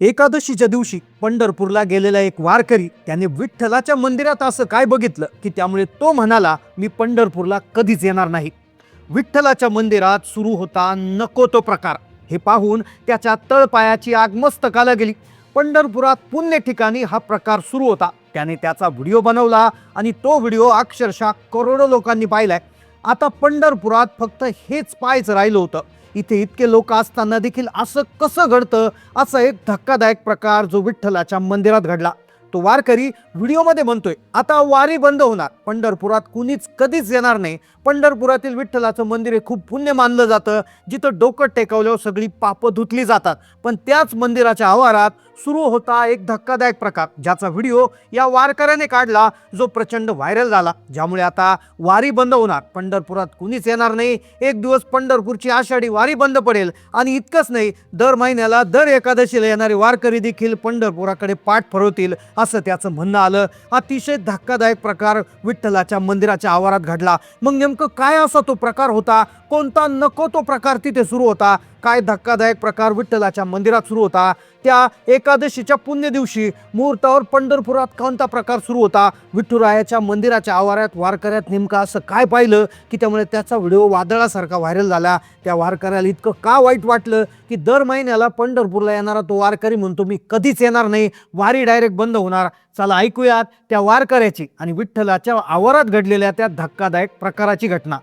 एकादशीच्या दिवशी पंढरपूरला गेलेला एक वारकरी त्याने विठ्ठलाच्या मंदिरात असं काय बघितलं की त्यामुळे तो म्हणाला मी पंढरपूरला कधीच येणार नाही. विठ्ठलाच्या मंदिरात सुरू होता नको तो प्रकार. हे पाहून त्याच्या तळपायाची आग मस्तकाला गेली. पंढरपुरात पुण्य ठिकाणी हा प्रकार सुरू होता. त्याने त्याचा व्हिडिओ बनवला आणि तो व्हिडिओ अक्षरशः करोडो लोकांनी पाहिलाय. आता पंढरपुरात फक्त हेच पाहायचं राहिलं होतं. इथे इतके लोक असताना देखील असं कसं घडतं? असा एक धक्कादायक प्रकार जो विठ्ठलाच्या मंदिरात घडला. तो वारकरी व्हिडिओमध्ये म्हणतोय आता वारी बंद होणार. पंढरपुरात कुणीच कधीच येणार नाही. पंढरपुरातील विठ्ठलाचं मंदिर हे खूप पुण्य मानलं जातं. जिथं डोकं टेकवल्यावर सगळी पापं धुतली जातात. पण त्याच मंदिराच्या आवारात सुरू होता एक धक्कादायक प्रकार. ज्याचा व्हिडिओ या वारकऱ्याने काढला जो प्रचंड व्हायरल झाला. ज्यामुळे आता वारी बंद होणार. पंढरपुरात कुणीच येणार नाही. एक दिवस पंढरपूरची आषाढी वारी बंद पडेल. आणि इतकंच नाही दर महिन्याला दर एकादशीला येणारे वारकरी देखील पंढरपुराकडे पाठ फरवतील असं त्याचं म्हणणं आलं. अतिशय धक्कादायक प्रकार विठ्ठलाच्या मंदिराच्या आवारात घडला. मग नेमकं काय असा तो प्रकार होता? कोणता नको तो प्रकार तिथे सुरू होता? काय धक्कादायक प्रकार विठ्ठलाच्या मंदिरात सुरू होता? त्या एकादशीच्या पुण्य दिवशी मुहूर्तावर पंढरपुरात कोणता प्रकार सुरू होता? विठ्ठुरायाच्या मंदिराच्या आवारात वारकऱ्यात नेमकं असं काय पाहिलं की त्यामुळे त्याचा व्हिडिओ वादळासारखा व्हायरल झाला? त्या वारकऱ्याला इतकं का वाईट वाटलं की दर महिन्याला पंढरपूरला येणारा तो वारकरी म्हणतो मी कधीच येणार नाही वारी डायरेक्ट बंद होणार. चला ऐकूयात त्या वारकऱ्याची. आणि विठ्ठलाच्या आवारात घडलेल्या त्या धक्कादायक प्रकाराची घटना.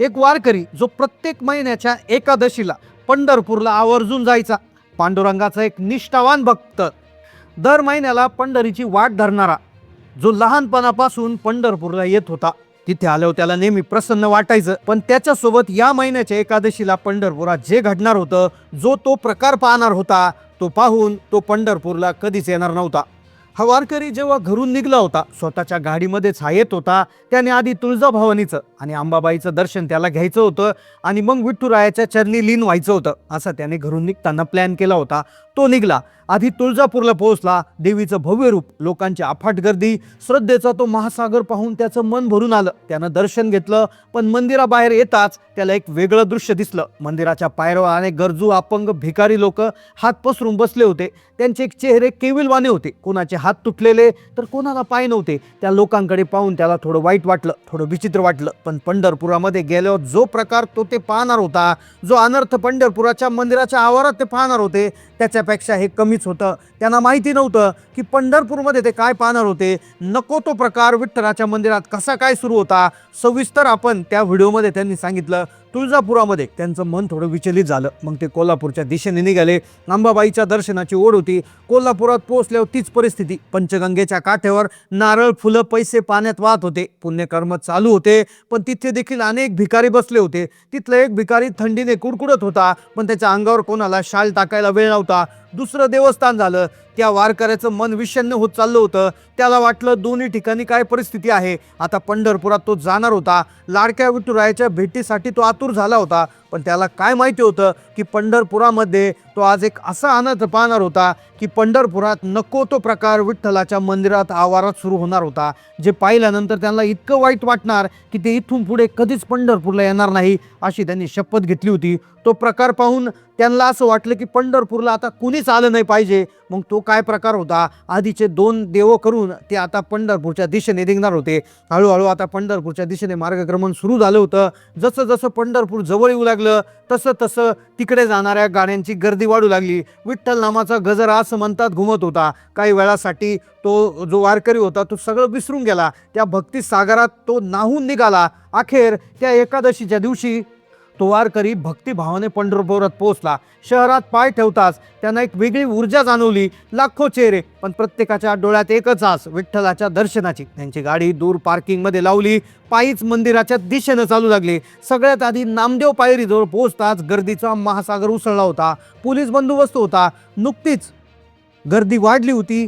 एक वारकरी जो प्रत्येक महिन्याच्या एकादशीला पंढरपूरला आवर्जून जायचा. पांडुरंगाचा एक निष्ठावान भक्त. दर महिन्याला पंढरीची वाट धरणारा. जो लहानपणापासून पंढरपूरला येत होता. तिथे आल्यावर त्याला नेहमी प्रसन्न वाटायचं. पण त्याच्यासोबत या महिन्याच्या एकादशीला पंढरपुरात जे घडणार होतं जो तो प्रकार पाहणार होता तो पाहून तो पंढरपूरला कधीच येणार नव्हता. हा वारकरी जेव्हा घरून निघला होता स्वतःच्या गाडीमध्येच हा येत होता त्याने आधी तुळजाभवानीचं आणि अंबाबाईचं दर्शन त्याला घ्यायचं होतं आणि मग विठ्ठुरायाच्या चरणी लीन व्हायचं होतं असं त्याने घरून निघताना प्लॅन केला होता. तो निघला. आधी तुळजापूरला पोहोचला. देवीचं भव्य रूप लोकांची अफाट गर्दी श्रद्धेचा तो महासागर पाहून त्याचं मन भरून आलं. त्यानं दर्शन घेतलं पण मंदिराबाहेर येताच त्याला एक वेगळं दृश्य दिसलं. मंदिराच्या पायऱ्यावर अनेक गरजू अपंग भिकारी लोक हात पसरून बसले होते. त्यांचे एक चेहरे केविलवाने होते. कोणाचे हात तुटलेले तर कोणाला पाय नव्हते. त्या लोकांकडे पाहून त्याला थोडं वाईट वाटलं थोडं विचित्र वाटलं. पण पंढरपुरामध्ये गेल्यावर जो प्रकार तो ते पाहणार होता जो अनर्थ पंढरपुराच्या मंदिराच्या आवारात ते पाहणार होते त्याच्या त्याच्यापेक्षा हे कमीच होतं. त्यांना माहिती नव्हतं की पंढरपूरमध्ये ते काय पाहणार होते. नको तो प्रकार विठ्ठलाच्या मंदिरात कसा काय सुरू होता. सविस्तर आपण त्या व्हिडिओमध्ये त्यांनी सांगितलं. तुळजापुरामध्ये त्यांचं मन थोडं विचलित झालं. मग ते कोल्हापूरच्या दिशेने निघाले. अंबाबाईच्या दर्शनाची ओढ होती. कोल्हापुरात पोहोचल्यावर तीच परिस्थिती. पंचगंगेच्या काठेवर नारळ फुलं पैसे पाण्यात वाहत होते. पुण्यकर्म चालू होते. पण तिथे देखील अनेक भिकारी बसले होते. तिथला एक भिकारी थंडीने कुडकुडत होता. पण त्याच्या अंगावर कोणाला शाल टाकायला वेळ नव्हता. दुसरं देवस्थान झालं. त्या वारकऱ्याचं मन विषण्ण होत चाललं होतं. त्याला वाटलं दोन्ही ठिकाणी काय परिस्थिती आहे. आता पंढरपुरात तो जाणार होता. लाडक्या विठुरायाच्या भेटीसाठी तो आतुर झाला होता. पण त्याला काय माहिती होतं की पंढरपुरामध्ये तो आज एक असा आनंद पाहणार होता की पंढरपुरात नको तो प्रकार विठ्ठलाच्या मंदिरात आवारात सुरू होणार होता जे पाहिल्यानंतर त्यांना इतकं वाईट वाटणार की ते इथून पुढे कधीच पंढरपूरला येणार नाही अशी त्यांनी शपथ घेतली होती. तो प्रकार पाहून त्यांना असं वाटलं की पंढरपूरला आता कुणीच आलं नाही पाहिजे. मग तो काय प्रकार होता? आधीचे दोन देवं करून ते आता पंढरपूरच्या दिशेने निघणार होते. हळूहळू आता पंढरपूरच्या दिशेने मार्गक्रमण सुरू झालं होतं. जसं जसं पंढरपूर जवळ येऊ लागलं तसं तसं तिकडे जाणाऱ्या गाड्यांची गर्दी वाढू लागली. विठ्ठल नामाचा गजर असं म्हणतात घुमत होता. काही वेळासाठी तो जो वारकरी होता तो सगळं विसरून गेला. त्या भक्ती सागरात तो नाहून निघाला. अखेर त्या एकादशीच्या दिवशी तो वारकरी भक्तिभावाने पंढरपुरात पोहोचला. शहरात पाय ठेवताच त्यांना एक वेगळी ऊर्जा जाणवली. लाखो चेहरे पण प्रत्येकाच्या डोळ्यात एकच आस विठ्ठलाच्या दर्शनाची. त्यांची गाडी दूर पार्किंगमध्ये लावली. पायीच मंदिराच्या दिशेनं चालू लागली. सगळ्यात आधी नामदेव पायरीजवळ पोहोचताच गर्दीचा महासागर उसळला होता. पोलीस बंदोबस्त होता. नुकतीच गर्दी वाढली होती.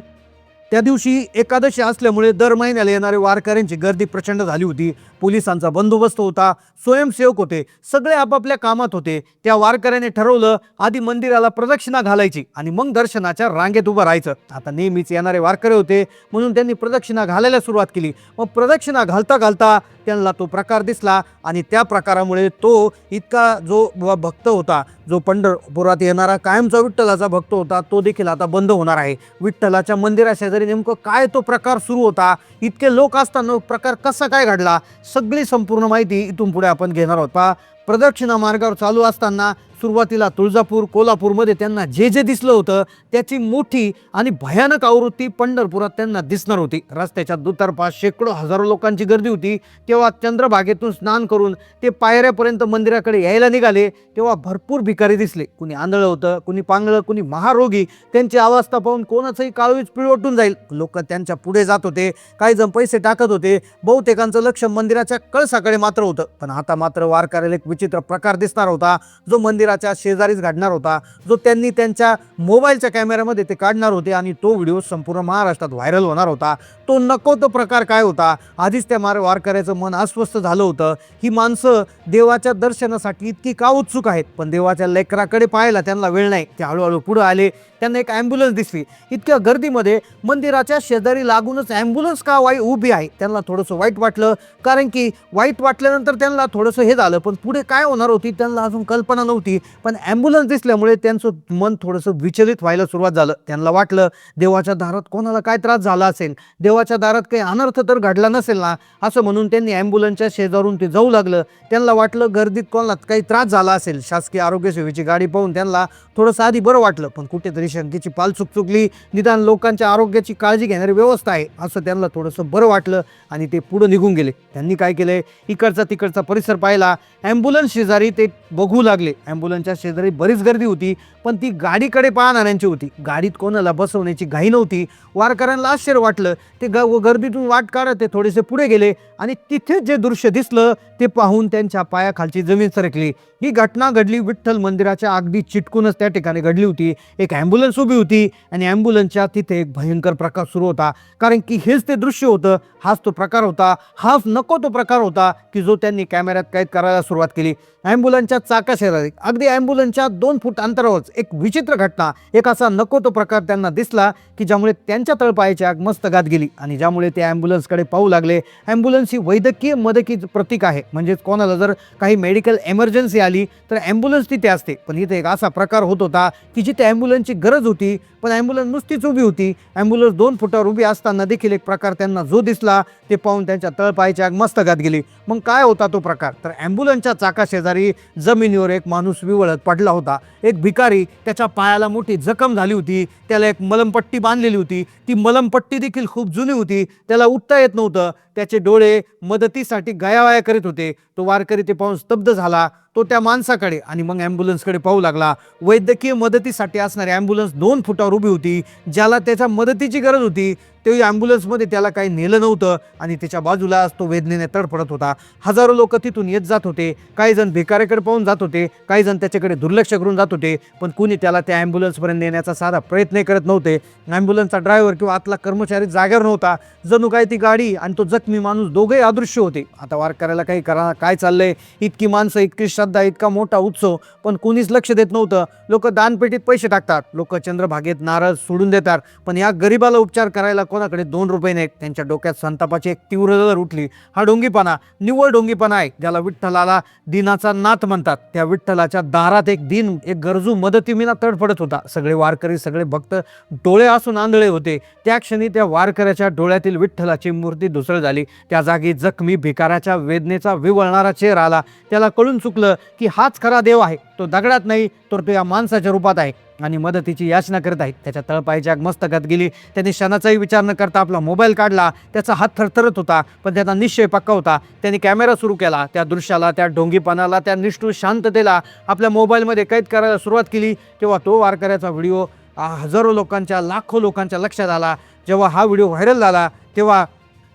त्या दिवशी एकादशी असल्यामुळे दर महिन्याला येणारे वारकऱ्यांची गर्दी प्रचंड झाली होती. पोलिसांचा बंदोबस्त होता. स्वयंसेवक होते. सगळे आपापल्या कामात होते. त्या वारकऱ्याने ठरवलं आधी मंदिराला प्रदक्षिणा घालायची आणि मग दर्शनाच्या रांगेत उभं राहायचं. आता नेहमीच येणारे वारकरी होते म्हणून त्यांनी प्रदक्षिणा घालायला सुरुवात केली. मग प्रदक्षिणा घालता घालता त्यांना तो प्रकार दिसला आणि त्या प्रकारामुळे तो इतका जो ब- भक्त होता जो पंढरपुरात येणारा कायमचा विठ्ठलाचा भक्त होता तो देखील आता बंद होणार आहे. विठ्ठलाच्या मंदिराशेजारी नेमकं काय तो प्रकार सुरू होता इतके लोक असताना प्रकार कसा काय घडला सगळी संपूर्ण माहिती इथून पुढे आपण घेणार आहोत. पहा प्रदक्षिणा मार्गावर चालू असताना सुरुवातीला तुळजापूर कोल्हापूरमध्ये त्यांना जे जे दिसलं होतं त्याची मोठी आणि भयानक आवृत्ती पंढरपुरात त्यांना दिसणार होती. रस्त्याच्या दुतर्फा शेकडो हजारो लोकांची गर्दी होती. तेव्हा चंद्रभागेतून स्नान करून ते पायऱ्यापर्यंत मंदिराकडे यायला निघाले. तेव्हा भरपूर भिकारी दिसले. कुणी आंधळं होतं कुणी पांगळं कुणी महारोगी. त्यांची अवस्था पाहून कोणाचंही काळवीच पिळवटून जाईल. लोक त्यांच्या पुढे जात होते. काही जण पैसे टाकत होते. बहुतेकांचं लक्ष मंदिराच्या कळसाकडे मात्र होतं. पण आता मात्र वारकऱ्याला एक विचित्र प्रकार दिसणार होता. जो मंदिर मंदिराच्या शेजारीच घडणार होता जो त्यांनी त्यांच्या मोबाईलच्या कॅमेऱ्यामध्ये ते काढणार होते आणि तो व्हिडिओ संपूर्ण महाराष्ट्रात व्हायरल होणार होता. तो नको तो प्रकार काय होता? आधीच त्या मार वारकऱ्याचं मन अस्वस्थ झालं होतं. ही माणसं देवाच्या दर्शनासाठी इतकी का उत्सुक आहेत? पण देवाच्या लेकराकडे पाहायला त्यांना वेळ नाही. ते हळूहळू पुढे आले. त्यांना एक ॲम्ब्युलन्स दिसली. इतक्या गर्दीमध्ये मंदिराच्या शेजारी लागूनच ॲम्ब्युलन्स का वाई उभी आहे? त्यांना थोडंसं वाईट वाटलं. कारण की वाईट वाटल्यानंतर त्यांना थोडंसं हे झालं. पण पुढे काय होणार होती? त्यांना अजून कल्पना नव्हती. पण ॲम्ब्युलन्स दिसल्यामुळे त्यांचं मन थोडंसं विचलित व्हायला सुरुवात झालं. त्यांना वाटलं देवाच्या दारात कोणाला काय त्रास झाला असेल? देवाच्या दारात काही अनर्थ तर घडला नसेल ना? असं म्हणून त्यांनी ॲम्ब्युलन्सच्या शेजारून ते जाऊ लागलं. त्यांना वाटलं गर्दीत कोणाला काही त्रास झाला असेल? शासकीय आरोग्य सेवेची गाडी पाहून त्यांना थोडंसं आधी बरं वाटलं पण कुठेतरी शंकेची पाल चुक चुकली. निदान लोकांच्या आरोग्याची काळजी घेणारी व्यवस्था आहे असं त्यांना थोडंसं बरं वाटलं आणि ते पुढं निघून गेले. त्यांनी काय केलं? इकडचा तिकडचा परिसर पाहिला. ॲम्ब्युलन्स शेजारी ते बघू लागले. ॲम्ब्युलन्सच्या शेजारी बरीच गर्दी होती पण ती गाडीकडे पाहणाऱ्यांची होती. गाडीत कोणाला बसवण्याची घाई नव्हती. वारकऱ्यांना आश्चर्य वाटलं. ते ग गर्दीतून वाट काढत ते थोडेसे पुढे गेले आणि तिथेच जे दृश्य दिसलं ते पाहून त्यांच्या पायाखालची जमीन सरकली. ही घटना घडली विठ्ठल मंदिराच्या अगदी चिटकूनच त्या ठिकाणी घडली होती. एक ॲम्ब्युलन्स उभी होती आणि ॲम्ब्युलन्सच्या तिथे एक भयंकर प्रकार सुरू होता. कारण की हेच ते दृश्य होतं. हाच तो प्रकार होता. हाच नको तो प्रकार होता की जो त्यांनी कॅमेऱ्यात कैद करायला सुरुवात केली. ॲम्ब्युलन्सच्या चाका शेजारी अगदी ॲम्ब्युलन्सच्या दोन फूट अंतरावरच एक विचित्र घटना एक असा नको तो प्रकार त्यांना दिसला की ज्यामुळे त्यांच्या तळपायाची आग मस्तकात गेली आणि ज्यामुळे ते ॲम्ब्युलन्सकडे पाहू लागले. ॲम्ब्युलन्स ही वैद्यकीय मदकी प्रतीक आहे. म्हणजेच कोणाला जर काही मेडिकल एमर्जन्सी आली तर ॲम्ब्युलन्स तिथे असते. पण इथे एक असा प्रकार होत होता की जिथे ॲम्ब्युलन्सची गरज होती पण ॲम्ब्युलन्स नुसतीच उभी होती. ॲम्ब्युलन्स दोन फुटावर उभी असताना देखील एक प्रकार त्यांना जो दिसला ते पाहून त्यांच्या तळपायच्या आग मस्तकात गेली. मग काय होता तो प्रकार? तर ॲम्ब्युलन्सच्या चाकाशेजारी जमिनीवर एक माणूस विवळत पडला होता. एक भिकारी त्याच्या पायाला मोठी जखम झाली होती. त्याला एक मलमपट्टी बांधलेली होती. ती मलमपट्टी देखील खूप जुनी होती. त्याला उठता येत नव्हतं. त्याचे डोळे मदतीसाठी गयावाया करीत होते. तो वारकरी ते पाहून स्तब्ध झाला तो त्या माणसाकडे आणि मग ॲम्ब्युलन्सकडे पाहू लागला. वैद्यकीय मदतीसाठी असणारी ॲम्ब्युलन्स दोन फुटावर उभी होती ज्याला त्याच्या मदतीची गरज होती. तेही ॲम्ब्युलन्समध्ये त्याला काही नेलं नव्हतं आणि त्याच्या बाजूला तो वेदनेने तडफडत होता. हजारो लोक तिथून येत जात होते. काही जण भिकाऱ्याकडे पाहून जात होते. काही जण त्याच्याकडे दुर्लक्ष करून जात होते. पण कुणी त्याला त्या ॲम्ब्युलन्सपर्यंत नेण्याचा साधा प्रयत्नही करत नव्हते. ॲम्ब्युलन्सचा ड्रायव्हर किंवा आतला कर्मचारी जागेवर नव्हता. जणू काय ती गाडी आणि तो जखमी माणूस दोघेही अदृश्य होते. आता वार करायला काही करा काय चाललंय? इतकी माणसं इतकी श्रद्धा इतका मोठा उत्सव. पण कुणीच लक्ष देत नव्हतं. लोक दानपेटीत पैसे टाकतात. लोक चंद्रभागेत नारळ सोडून देतात. पण या गरिबाला उपचार करायला कोणाकडे दोन रुपये नाहीत त्यांच्या डोक्यात संतापाची एक तीव्र जर उठली हा डोंगीपणा निव्वळ डोंगीपणा आहे ज्याला विठ्ठलाला दिनाचा नाथ म्हणतात. त्या विठ्ठलाच्या दारात एक दिन एक गरजू मदतीविना तडफडत होता. सगळे वारकरी सगळे भक्त डोळे असून आंधळे होते. त्या क्षणी त्या वारकऱ्याच्या डोळ्यातील विठ्ठलाची मूर्ती धुसळ झाली. त्या जागी जखमी भिकाराच्या वेदनेचा विवळणारा चेहरा आला. त्याला कळून चुकलं की हाच खरा देव आहे. तो दगडात नाही तर तो या माणसाच्या रूपात आहे. आणि मदतीची याचना करत आहेत. त्याच्या तळपायच्या मस्तकात गेली. त्याने क्षणाचाही विचार न करता आपला मोबाईल काढला. त्याचा हात थरथरत होता पण त्याचा निश्चय पक्का होता. त्याने कॅमेरा सुरू केला. त्या दृश्याला त्या ढोंगीपणाला त्या निष्ठूर शांततेला आपल्या मोबाईलमध्ये कैद करायला सुरुवात केली. तेव्हा तो वारकऱ्याचा व्हिडिओ हजारो लोकांच्या लाखो लोकांच्या लक्षात आला. जेव्हा हा व्हिडिओ व्हायरल झाला तेव्हा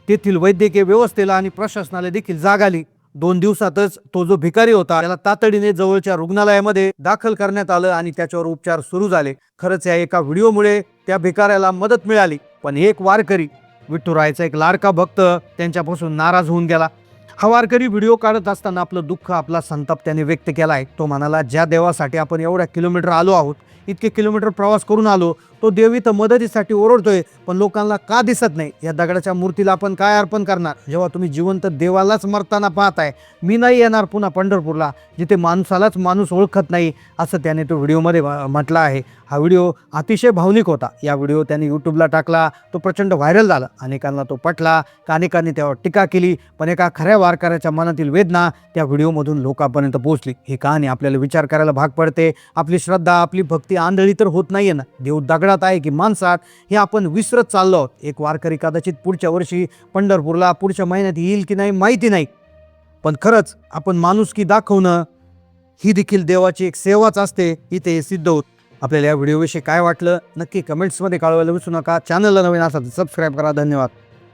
तेथील वैद्यकीय व्यवस्थेला आणि प्रशासनाला देखील जाग आली. दोन दिवसातच तो जो भिकारी होता त्याला तातडीने जवळच्या रुग्णालयामध्ये दाखल करण्यात आलं आणि त्याच्यावर उपचार सुरू झाले. खरंच या एका व्हिडिओमुळे त्या भिकाऱ्याला मदत मिळाली. पण एक वारकरी विठुरायाचा एक लाडका भक्त त्यांच्यापासून नाराज होऊन गेला. हा वारकरी व्हिडिओ काढत असताना आपलं दुःख आपला संताप त्याने व्यक्त केला आहे. तो म्हणाला ज्या देवासाठी आपण एवढ्या किलोमीटर आलो आहोत इतके किलोमीटर प्रवास करून आलो तो देव इथं मदतीसाठी ओरडतोय पण लोकांना का दिसत नाही? या दगडाच्या मूर्तीला आपण काय अर्पण करणार? जेव्हा तुम्ही जिवंत देवालाच मरताना पाहताय मी नाही येणार पुन्हा पंढरपूरला जिथे माणसालाच माणूस ओळखत नाही असं त्याने तो व्हिडिओमध्ये म्हटलं आहे. हा व्हिडिओ अतिशय भावनिक होता. या व्हिडिओ त्याने यूट्यूबला टाकला. तो प्रचंड व्हायरल झाला. अनेकांना तो पटला. का अनेकांनी त्यावर टीका केली. पण एका खऱ्या वारकऱ्याच्या मनातील वेदना त्या व्हिडिओमधून लोकांपर्यंत पोहोचली. ही कहाणी आपल्याला विचार करायला भाग पडते. आपली श्रद्धा आपली भक्ती आंधळी तर होत नाहीये ना. देव दगडात आहे की माणसात हे आपण विसरत चाललो आहोत. एक वारकरी कदाचित पुढच्या वर्षी पंढरपूरला पुढच्या महिन्यात येईल की नाही माहिती नाही. पण खरंच आपण माणुसकी दाखवणं ही देखील देवाची एक सेवाच असते. इथे हे सिद्ध होत. आपल्याला या व्हिडिओविषयी काय वाटलं नक्की कमेंट्समध्ये कळवायला विसरू नका. चॅनलला नवीन असाल तर सबस्क्राईब करा. धन्यवाद.